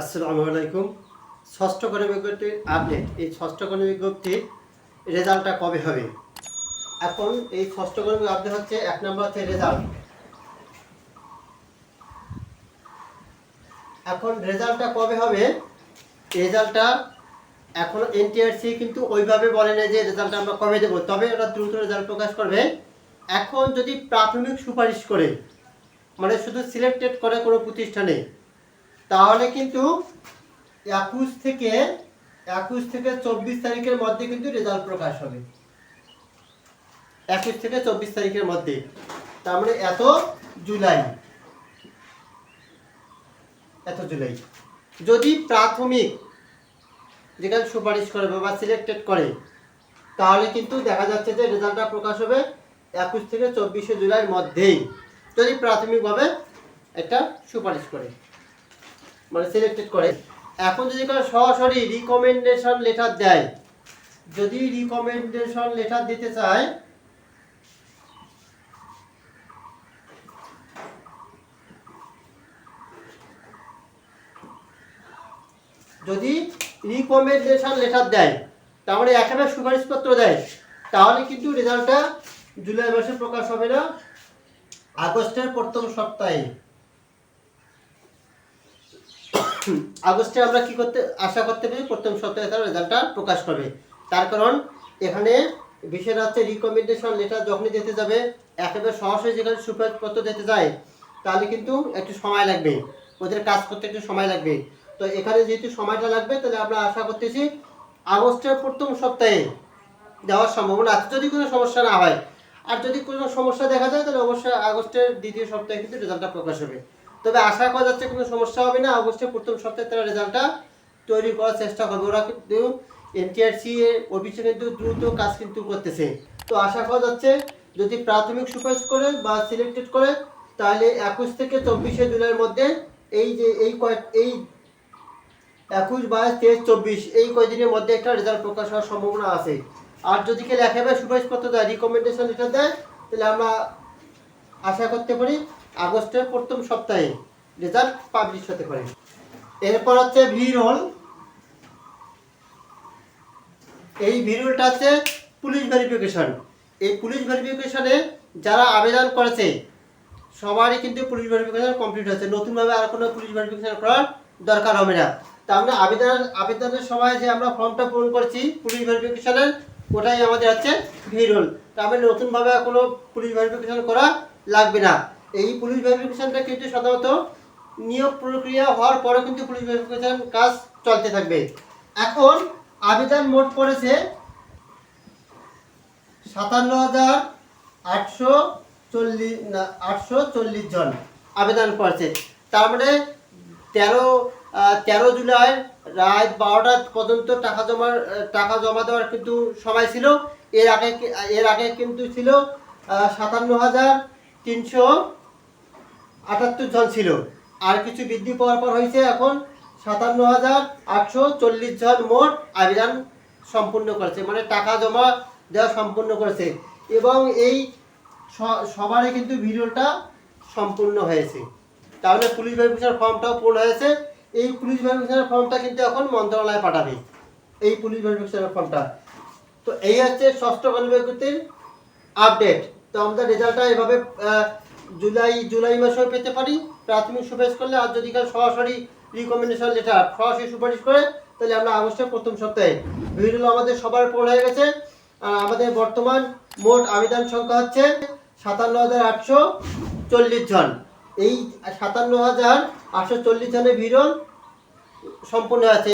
আসসালামু আলাইকুম। ষষ্ঠ গণ বিজ্ঞপ্তির আপডেট এই ষষ্ঠ গণ বিজ্ঞপ্তির রেজাল্টটা কবে হবে? এখন এই ষষ্ঠ গণ আপডেট হচ্ছে এক নম্বর হচ্ছে রেজাল্ট। এখন রেজাল্টটা কবে হবে? রেজাল্টটা এখন এনটিআরসি কিন্তু ওইভাবে বলে না যে রেজাল্টটা আমরা কবে দেবো, তবে ওরা দ্রুত রেজাল্ট প্রকাশ করবে। এখন যদি প্রাথমিক সুপারিশ করে মানে শুধু সিলেক্টেড করে কোনো প্রতিষ্ঠানে তাহলে কিন্তু একুশ থেকে একুশ থেকে চব্বিশ তারিখের মধ্যে কিন্তু রেজাল্ট প্রকাশ হবে। একুশ থেকে চব্বিশ তারিখের মধ্যে। তার মানে এত জুলাই। এত জুলাই। যদি প্রাথমিক যেখানে সুপারিশ করে বা সিলেক্টেড করে, তাহলে কিন্তু দেখা যাচ্ছে যে রেজাল্টটা প্রকাশ হবে একুশ থেকে চব্বিশে জুলাইয়ের মধ্যেই। যদি প্রাথমিকভাবে একটা সুপারিশ করে। মানে সিলেক্টেড করে। এখন যদি কোনো সরাসরি রিকমেন্ডেশন লেটার দেয়, যদি রিকমেন্ডেশন লেটার দিতে চায়, যদি রিকমেন্ডেশন লেটার দেয় তাহলে মানে একেবারে সুপারিশপত্র দেয়, তাহলে কিন্তু রেজাল্টটা জুলাই মাসে প্রকাশ হবে না, আগস্টের প্রথম সপ্তাহে। আগস্টে আমরা কি করতে, আশা করতে পারি প্রথম সপ্তাহে তার রেজাল্টটা প্রকাশ করবে। তার কারণ, এখানে বিশেষ হচ্ছে রিকমেন্ডেশন লেটার যখনই দিতে যাবে, একেবারে সরাসরি যেখানে সুপারিশপত্র দিতে যায়, তাহলে কিন্তু একটু সময় লাগবে। ওদের কাজ করতে একটু সময় লাগবে। তো এখানে যেহেতু সময়টা লাগবে, তাহলে আমরা আশা করতেছি আগস্টের প্রথম সপ্তাহে দেওয়ার সম্ভাবনা আছে। যদি কোনো সমস্যা না হয়, আর যদি কোনো সমস্যা দেখা যায়, তাহলে অবশ্যই আগস্টের দ্বিতীয় সপ্তাহে কিন্তু রেজাল্টটা প্রকাশ হবে। তবে আশা করা যাচ্ছে কোনো সমস্যা হবে না। অবশ্যই প্রথম সপ্তাহে তারা রেজাল্টটা তৈরি করার চেষ্টা করবে। ওরা কিন্তু এনটিআরসি এর অফিসে কিন্তু দ্রুত কাজ কিন্তু করতেছে। তো আশা করা যাচ্ছে যদি প্রাথমিক সুপারিশ করে বা সিলেক্টেড করে, তাহলে একুশ থেকে চব্বিশে জুলাইয়ের মধ্যে এই যে এই কয়েক এই একুশ বাইশ তেইশ চব্বিশ এই কয়দিনের মধ্যে একটা রেজাল্ট প্রকাশ হওয়ার সম্ভাবনা আছে। আর যদি কেউ একেবারে সুপারিশপত্র দেয় রিকমেন্ডেশন লেটার দেয়, তাহলে আমরা আশা করতে পারি আগস্টের প্রথম সপ্তাহে রেজাল্ট পাবলিশ হতে পারে। এরপর হচ্ছে ভিরোল। এই ভিরোলটা হচ্ছে পুলিশ ভেরিফিকেশন এই পুলিশ ভেরিফিকেশনে যারা আবেদন করেছে, সবারই কিন্তু পুলিশ ভেরিফিকেশন কমপ্লিট হয়েছে। নতুনভাবে আর কোনো পুলিশ ভেরিফিকেশন করার দরকার হবে না। তা আমরা আবেদন আবেদনের সময় যে আমরা ফর্মটা পূরণ করছি, পুলিশ ভেরিফিকেশনের ওটাই আমাদের হচ্ছে ভিরোল। তা আমরা নতুনভাবে কোনো পুলিশ ভেরিফিকেশন করা লাগবে না। এই পুলিশ ভেরিফিকেশনটা কিন্তু সাধারণত নিয়োগ প্রক্রিয়া হওয়ার পরে কিন্তু পুলিশ ভেরিফিকেশন কাজ চলতে থাকবে। এখন আবেদন মোট পড়েছে সাতান্ন হাজার আটশো চল্লিশ আটশো চল্লিশ জন আবেদন করেছে। তার মানে তেরো তেরো জুলাই রাত বারোটা পর্যন্ত টাকা জমার টাকা জমা দেওয়ার কিন্তু সময় ছিল। এর আগে এর আগে কিন্তু ছিল সাতান্ন হাজার তিনশো আটাত্তর জন ছিল। আর কিছু বৃদ্ধি পাওয়ার পর হয়েছে এখন সাতান্ন হাজার আটশো চল্লিশ জন মোট আবেদন সম্পূর্ণ করেছে মানে টাকা জমা দেওয়া সম্পূর্ণ করেছে। এবং এই সবারই কিন্তু ভিডিওটা সম্পূর্ণ হয়েছে। তাহলে পুলিশ ভেরিফিকেশন ফর্মটাও পূর্ণ হয়েছে। এই পুলিশ ভেরিফিকেশনের ফর্মটা কিন্তু এখন মন্ত্রণালয়ে পাঠাবে। এই পুলিশ ভেরিফিকেশনের ফর্মটা। তো এই হচ্ছে ষষ্ঠ কর্মবিজ্ঞপ্তির আপডেট তো আমাদের রেজাল্টটা এভাবে জুলাই জুলাই মাসেও পেতে পারি। প্রাথমিক সুপারিশ করলে আর যদি কেউ সরাসরি রিকমেন্ডেশন লেটার সরাসরি সুপারিশ করে, তাহলে আমরা আগস্টের প্রথম সপ্তাহে। ভিডিও আমাদের সবার পূরণ হয়ে গেছে। আর আমাদের বর্তমান মোট আবেদন সংখ্যা হচ্ছে সাতান্ন হাজার আটশো চল্লিশ জন। এই সাতান্ন হাজার আটশো চল্লিশ জনের ভিড় সম্পূর্ণ আছে